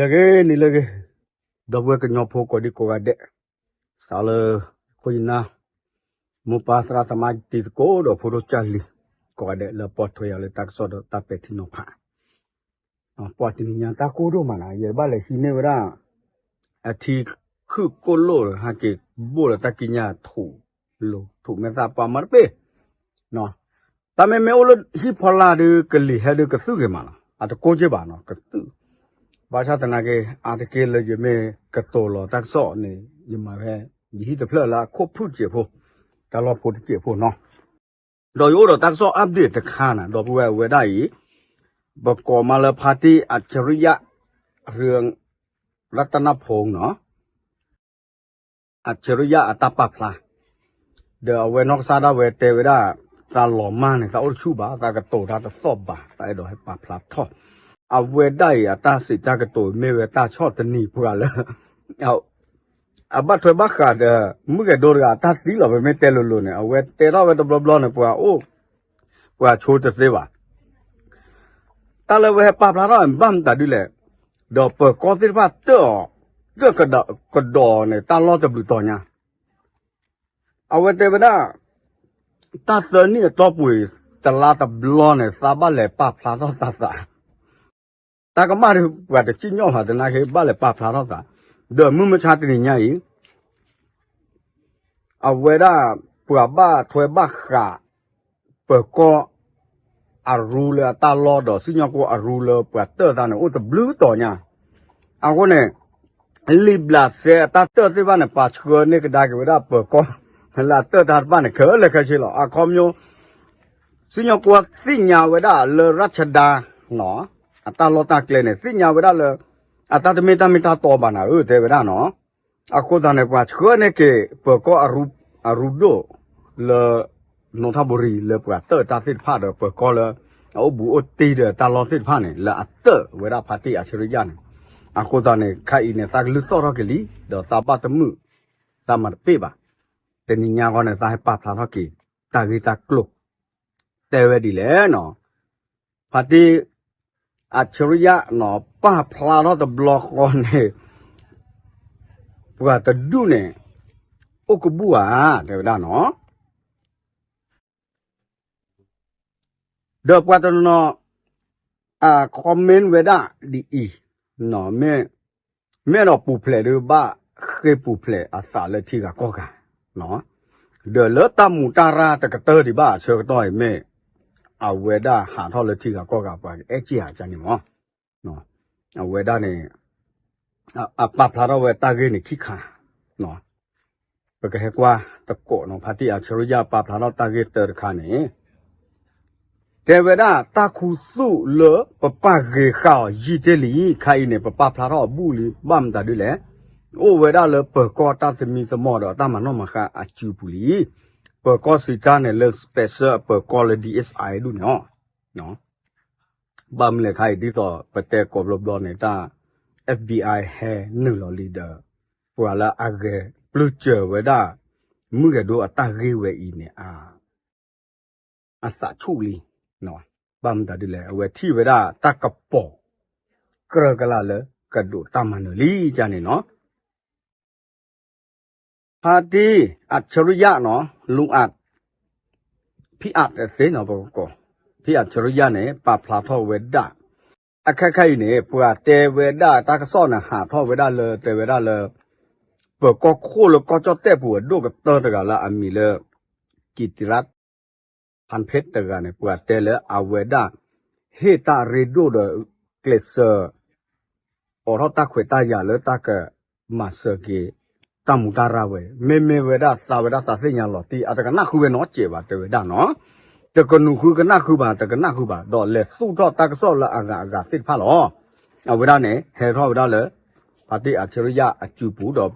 lage ni lage da bwe ka nyo pho ko di ko ga de sa le ko ina mu pa sra samaj ti ko do pho do cha li ko ga de le po thwe ya le tak so do ta pe thi no pha a po ti ni nya ta ko do ma na ye ba le si ne wa da a thi khu ko lo ha ke bo le ta ki nya thu lo thu me sa pa mar pe no တမေမေအိုလဟိဖလာဒကလီဟဲဒက บาชาตนาเกอาตเกลเลยยังไม่กโตหลอตั้งซอนี่ยมาแพยี่ตะเพลละควบพูดเจียพูตลอดพูดเจียพูเนาะดอยโอดตั้งซออัปเดตตะคานะดอกแววเวได้บกอมาลพาร์ติอัจฉริยะเรื่องรัตนพงษ์เนาะอัจฉริยะอัตปะพลาเดอเวนอกซาดาเวเตเวดาตาหลอมมากเนี่ยตาอุชูบาตากระโตตาตะซอบบาตาไอดอให้ปาพลาดท่อ အဝဲတိုက်အတာစစ်တကတိုမေဝတာချော့တနီပူလာအောအဘတ်ထွေဘခါဒမှုကဒိုရတာသီလောပဲမဲတဲလို့လို့နေအဝဲတဲတော့ပဲတဘလဘလနေပူအိုပူချိုးတသေးပါတလဝဲပပလာတော့ဘမ်တာဒီလေတော့ပကောစစ်ပါတော့တော့ကဒကဒေါ်နေတာလောတဘလူတော်ညာအဝဲတဲဗဒါ ta sơ ni to pui ta la ta blo ne sa ba le pa phla do sa sa ta ka ma ru wa de chi nyo ha de na ke ba le pa phla do sa de mu ma cha ti nya yi a we da pu ba thwe ba kha pe ko a ru le ta lo do si nyo ko a ru le pu te ta ne o ta blue to nya a ko ne li bla se ta te ti ba ne pa chhe ne ka da ke we da pe ko လာတတာပန်ခဲလခရှိလောအခေါမျိုးစညကွာသိညာဝဒလရချဒါနော် အတလောတကလဲနေသိညာဝဒလအတတမေတမေတတော်ပါနာဦးတဲ့ဝဒနော်အခုတန်ကွာချွနေကေပကောအရူအရူဒိုလနောထဘရီလေပွာတတာစစ်ဖာဒပကောလအဘူအတီဒတာလောစစ်ဖာနေလာအတဝဒပါတိအရှရိယနေအခုတန်ခိုင်နေစကလူစောရကလီဒသပါတမှုသမတ်ပေပါ te niña con esa es pa pla ki ta gi ta klo te we di le no phati achriya no pa pla no the block on ne bua ta du ne o ku bu a te da no do pa ta no a comment we da di i no me me no pu ple de ba ke pu ple a sa le thi ga ko ka နော်เดลตามูตาราตะกะเตอดิบ้าเชอต้อยเม အဝေဒဟာထောလတိကကောကပါအဲ့ကြီးဟာကြနေမောနော်အဝေဒနဲ့အပပလာတော့ဝေတာကိနေခိခာနော်ပကဟကွာတကောနော်ဖတိအချရရပပလာတော့တာကိတရခာနေတေဝဒတာခုစုလပပကေခာယီတလီခိုင်နေပပပလာတော့ဘူးလီဘမ်တာဒီလေဩဝေဒလပကောတာသမီသမောတော့တာမနောမခအချူပူလီ ามานอมาคะอาจูปุลีเปกอสิตาเนเลสเปเซอร์เปกอเลดีเอสไอดูเนาะเนาะบามเลไคดิซอปะเตกอบลบลอเนตา FBI แฮนึลอลีเดอร์ปัวละอาเกปลุเจเวดามึงกะดูอตาเกเวอีเนอาอาสะชุลีเนาะบามตาดิเลเวทีเวดาตากะปอกระกะละเลกะดูตามาน พาดีอัจฉริยะเนาะลุงอัดพี่อัดเสียเนาะบอกก่อพี่อัจฉริยะเนี่ยปาพลาทอเวด้าอาคาคาอยๆเนี่ยปัวเตเวดาตากซ่อนนะหาทอเวด้าเลยเตเวดาเลยปิดก็คู่แล้วก็จอดแต่ปวดดูกับเตอร์ตกันละอันมีเลยกิติรัตพันเพชรต่กันเนี่ยปัวเตเลยอาเวด้าเฮตาเรดูเดเกลเซอร์โออทาตาเขวตายาเลยตากมาเซกี တမှုတာရဝဲမေမေဝဒသာဝဒသာစိညာလောတီအတကနခုဝဲနော်ကျေပါတေဝဒနော်တကနုခုကနခုပါတကနခုပါတော့လေစုတော့တကဆောလအငါအငါစစ်ဖလောအဝဒနဲ့ဟေထောဝဒလေပါတိအချရိယအကျူပူတော့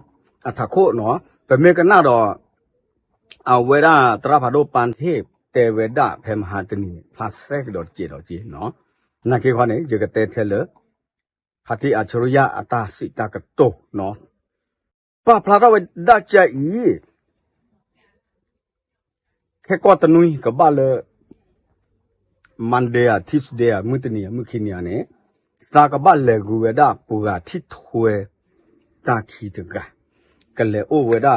အထခို့နော်ပမေကနတော့အဝဒတရဖာတို့ပန်ထေတေဝဒဖေမဟာတနီဖာဆက်တော့ကျေတော့ကျေနော်နကေခွာနေရေကတဲထဲလေဖာတိအချရိယအတာစိတကတောနော် pa phla ra da cha i ke ko ta nui ka ba le monday a tuesday a mutni a mukhini a ne စာကပတ်လေကူဝဒပူကထိထွဲတာခီတကကလေအိုဝဒ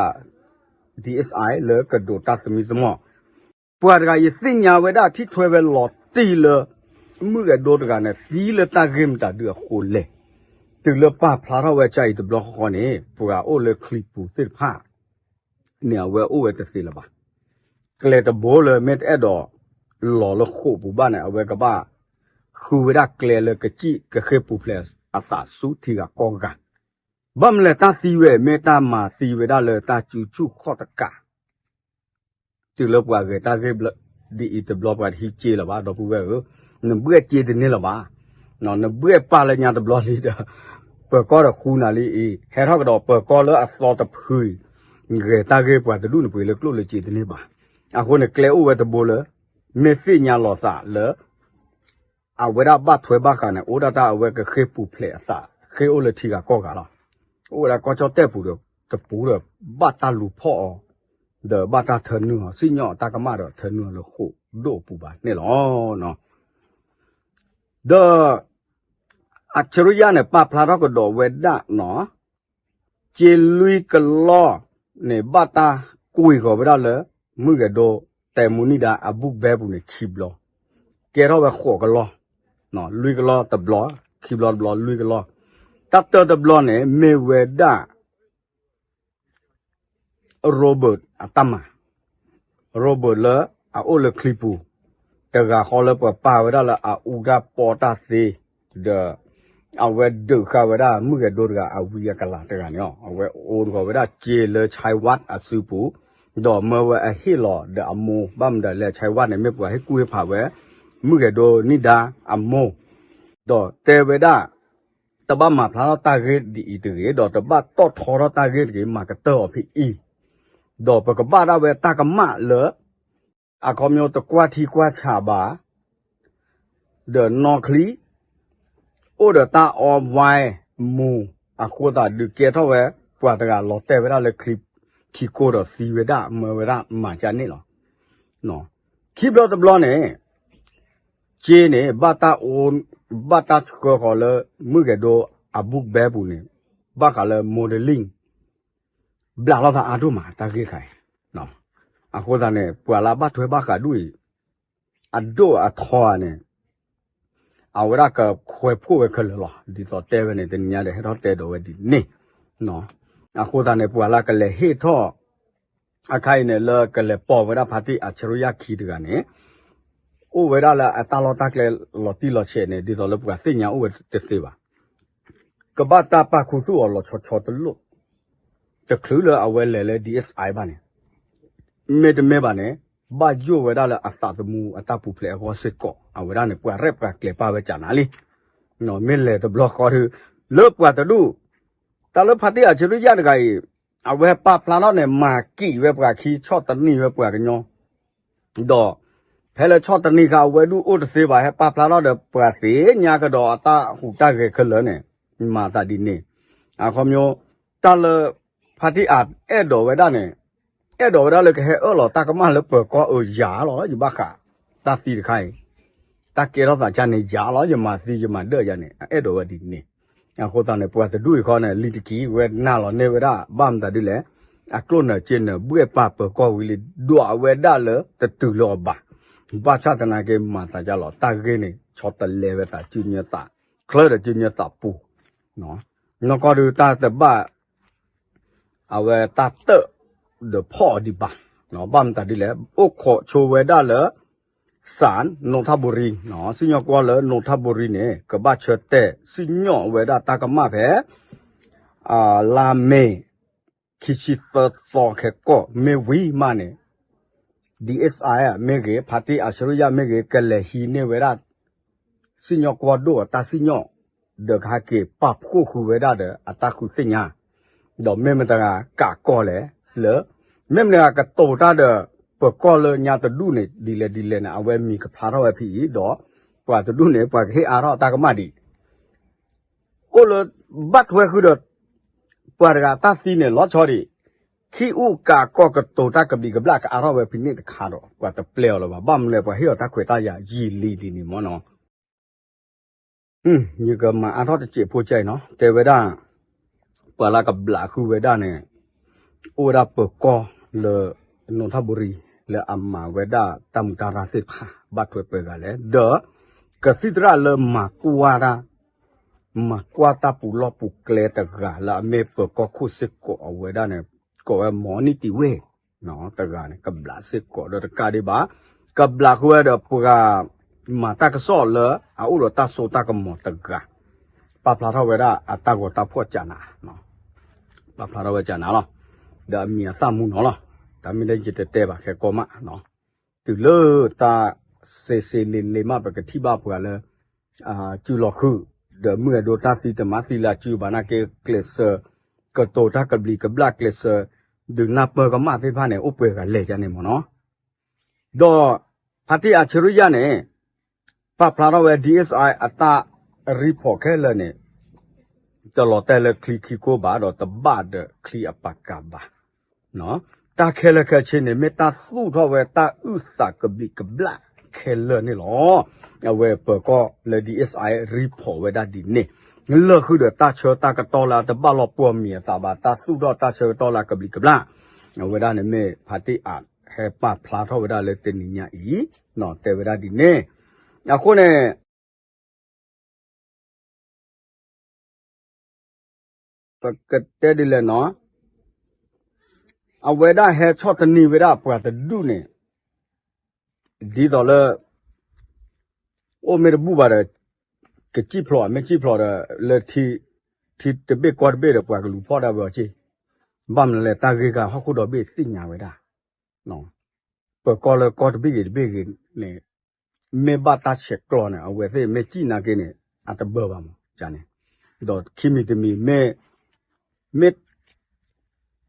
DSI လေကဒိုတတ်မီသမောပူရကယစညာဝဒထိထွဲပဲလော်တီလမှုကဒိုတကနဲ့စီလတာဂမ်တာဒူခိုလေ တူလပဖလာရဝဲချိုက်တဘလခေါနေပူကအိုလေခလီပူတစ်ဖာနေဝဲအိုဝဲတစီလပါကလေတဘိုလမက်အဲ့တော့လော်လခုပူဘာနဲ့အဝဲကပါ khu da kle le ke chi ke khe pu plus ata su thi ga kong ga bam le ta si we me ta ma si we da le ta chu chu kho ta ka ti lo pa ge ta se blo di it blo pa hi chi la ba do pu we go ne bue chi de ne la ba no ne bue pa le nya de blo li da pe ko da khu na li e he tho ga do pe ko le a so ta phu ge ta ge pa de lu ne pu le klo le chi de ne ba a ko ne kle u we de bo le me fi nya lo sa le အဝရဘတ်ထွဲဘကနဲ့အိုဒတာအဝဲကခေပူဖလက်အစခေအိုလတီကကောကလာအိုရကောချတဲ့ပူတော့တပူတော့ဘတ်တလူဖော့ဒဘတ်တာထနူစိညောတကမတော့ထနူလို့ခုဒိုပူပါနဲ့လောနော်ဒအချရရနဲ့ပပလာတော့ကတော့ဝဲဒနော်ကျေလူကလောနေဘတ်တာကိုကိုဘရလေမှုကတော့တဲမူနီဒါအဘုဘဲဘူးနေခိဘလောကဲတော့ပဲခေါ်ကလောနော်လူကလောတဘလခီဘလဘလလူကလောတတ်တဘလနဲ့မေဝဒရိုဘတ်အတမရိုဘတ်လာအိုလခလီပူတကခေါ်လပပါဝဒလာအူဒပေါ်တာစီဒ အဝဲဒုခဝဒမှုကဒိုကအဝီယကလာတကနော်အဝဲအိုဒကဝဒကျေလချိုင်ဝတ်အစုပူဒေါ်မဝအဟီလောဒအမူဘမ်ဒလေချိုင်ဝတ်နဲ့မြပွားဟေကူဖာဝဲမှုကတော်နိဒာအမောတော့တေဝဒတဘမဖလာတာဂေဒီအီတေတော့တဘတော့ထောရတာဂေဒီမာကတောဖိအီတော့ပကဘာရဝဲတာကမလေအကောမျိုးတကွာတီကွာချပါဒနော်ခလီ အိုဒတာအော်ဝိုင်မူအခုတာဒီကေတော့ဝဲပွာတကလောတေဝဒလေခလီခီကိုတော့စီဝဒမဝဒမာချာနေလောနော်ခိဘလတဘလနဲ့ chế ne bata on bata ko ko le mu ge do abuk be bu ne ba ka le modeling bla la ta adu ma ta ge kai no a ko da ne pwa la ba thwe ba ka du a do a tho ne a wra ka khwe phu we ka le lo di so te we ne de nya de he do te do we di ne no a ko da ne pwa la ka le he tho a khai ne le ka le po we da phati a chru ya khi de ga ne အိုဝဲရလာအတာလောတကလေလော်တီလော်ချေနေဒီတော့လပကစညာအိုဝဲတစေပါကဘာတာပါခုစုအော်လော်ချောချောတလို့တခလူလအဝဲလဲလဲ DSI ပါနေမေတမေပါနေ ဘာဂျိုဝဲရလာအစာသမူအတပူဖလေဟောစစ်ကောအဝဲရနေပွာရက်ပါကလေပါဝဲချာနာလီနော်မေလေတဘလော့ကော်လောပွာတလူတလဖတ်တိအချရရတကကြီးအဝဲပပလာတော့နေမာကီဝဲပွာခီချော့တနီဝဲပွာကညောတော့ဖဲလချော့တနိခဝဲဒူအိုတစေပါဟဲပပလာတော့တဲ့ပွာစီညာကတော့အတာဟူတကေခလနဲ့မာသာဒီနေအခုမျိုးတလဖာတိအအဲ့တော်ဝဲဒနဲ့ အဲ့တော်ဝဲဒလည်းခဲအော်လောတကမလည်းပွကောအိုယာလောယူဘခတာစီတခိုင်တကေတော့သာချနေယာလောယမစီယမတဲ့ရနဲ့အဲ့တော်ဝဲဒီနေအခုသာနေပွာစဒူခေါနဲ့လီတကီဝဲနာလောနေဝဲဒဘမ်တာဒီလေအကလုံးနဲ့ကျင်းနဲ့ဘွဲ့ပပကောဝီလီဒွာဝဲဒလတတူလောပါဘာချတနာကေမာစာကြလောတာကေနေချောတလေဝတာကျညတာခလရကျညတာပူနော်နော်ကောဒူတာတဘအဝဲတာတ ဒဖောဒီပါနော်ဘမ်တာဒီလေအိုခောချိုဝဲဒါလေစန်နိုထဘူရီနော်စညောကွာလေနိုထဘူရီနေကဘချတဲ့စညောဝဲဒါတာကမဖဲအာလာမေခိချီဖတ်ဖောခေကောမေဝီမနေ DSI อ่ะเมเกพาติอาชรุยะเมเกกะเลฮีเนเวระสิญอกวโดตาสิญอเดกาเกปับคู่คูเวระเดอตาคุสิญาดอเมมตะกะกอเลเลเ มมเนี่ยกะโตตาเดปกอเลญาตดุne di le di le na awe mi ka phara we phi do pa tดุne pa ke ara ta ka ma di o le bat we khu do pa ga ta si ne lo cho di ခိဥကာကောကတောတကပိကဘလကအာရဝဲဖိနိတခါတော့ကွာတပလေလောဘာဘမ်လေဘာဟေတာခွေတာယာယီလီလီနီမောနော อืมนี่ก็มาอาทอดเจ็บผู้ใจเนาะแต่เวลาปลากับหลาคือเวลาเนี่ย โอราเปิดกอเลนนทบุรีเลอัมมาเวลาตำการาสิผาบัดถวยเปิดกันเลยเดอกสิตระเลมากวารา ma kwata pu lo pu kle ta ga la me pe ko khu se ko awe da ne ko e mo ni ti we no ta ga ne ka bla se ko do ka de ba ka bla khu da pu ga ma ta ka so le a u lo ta so ta ka mo ta ga pa pla tho we da a ta ko ta pho cha na no pa pla tho we cha na lo da mi sa mu no lo da mi le ji te te ba ke ko ma no tu le ta se se le le ma ba ka thi ba pu ga le အာကျူလခုဒမှုဒိုတာစီတမစီလာကျူဘာနာကေကလစ်ကတိုတာကဘလီကဘလက်ကလစ်ဒနာပကမဖေဖာနေဥပွဲကလေကြနေမနော်ဒေါ်ဖတိအချရရနေပပလာတော့ DSI အတာ report ခဲလနေတလောတဲလကလီကီကိုဘာတော့တဘတ်ခလီအပကဘာနော်တာခဲလခဲချင်း နေမေတာစုတော့ဝဲတာဥစကဘလီကဘလက်ခဲလနေလောအဝဲပကောလေ DSI report ဝဲဒါဒီနေလခုဒတာချောတာကတော်လာတဘလောပွမီတာဘာတာစုတော့တာချောတော်လာကဘလီကဘလာဝဲဒါနေမေဖာတိအာဟဲပဖလာတော့ဝဲဒါလေတင်ညာဤနော်တေဝဲဒါဒီနေအခုနေပကတဲ့ဒီလေနော်အဝဲဒါဟဲချော့တနီဝဲဒါပွားတဒုနေဒီတော့လေ โอเมรบุบาระกะจิพลอไม่จิพลอระเลทีทีตะเบกอดเบระปวา အဝေဒဟဲချော့တနီဝေဒပွာတဒုနေဒီတော့လေအိုမေဘူပါရကကြည့်ဖလော်မကြည့်ဖလော်လက်တီတီတဘက်ကွာဘက်ပွာကလူဖော်တာဘောချေဘမ်လေတာဂေကဟခုတော့ဘေးစိညာဝေဒနော်ပကောလကောတဘိကေဘေကေနေမေဘတာချက်ကလောနေအဝေသေမေကြည့်နာကေနေအတဘောပါမဂျာနေတော့ခိမီတမီမေမေ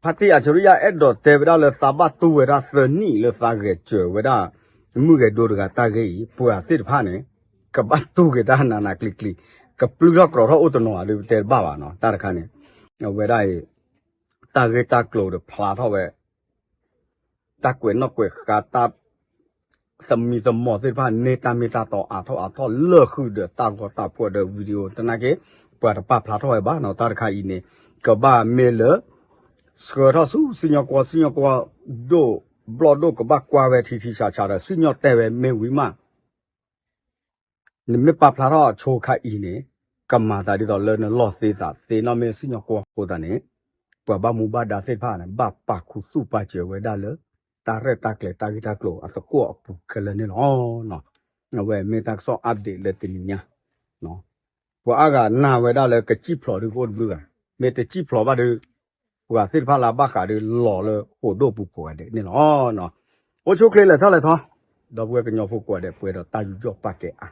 ဖတ်တိအချရိယအဲ့တော့တေဗရာလသဘတူဝရသနီလသကေချဝရမှုကေဒိုဒကတာကေပွာစစ်ဖာနေကပတ်တူကေတာနာနာကလစ်ကလီကပလူရကရောဥတနောအလူတေဘာဘာနော်တာရခါနေဝရအေတာကေတာကလိုဒဖလာတော့ဝဲတာကွေနော်ကွေခါတာสมีสมอสิพาเนตามิตาต่ออาทออาทอเลิกคือเดตาก็ตาพวเดวิดีโอตนะเกปะปะพลาทอยบ้าเนาะตาคาอีเนกบ้าเมเล စကရဆူစညကွာစညကွာဒိုဘလော့ဒိုကဘကွာဝဲထီထီရှာရှာစညတဲဝဲမေဝီမနမေပပလာတော့ချိုခိုင်ဤနေကမာတာဒီတော့လဲနလော့စေးစာစေနမေစညကွာကိုတနေပဘမူဘဒါစေဖာနဘပခုစုပကျေဝဲဒါလဲတာရတာကလေတာဂီတာကလိုအစကောပုခလနေလောနော်နော်ဝဲမေတက်ဆော့အပ်ဒေးလက်တင်ညာနော်ဘွာကနာဝဲဒါလဲကကြည့်ဖလော်ဒီကိုဘလူးကမေတကြည့်ဖလော်ပါဒီ ဟိုကစစ်ဖလာဘခါဒီလော်လေဟိုဒိုပူပေါ်တဲ့နေနော်နော်โอชุเคလေထားလေထားတော့ဘွဲကညောဖို့ကွာတဲ့ပွဲတော့တာယူကြော့ပတ်တဲ့အာ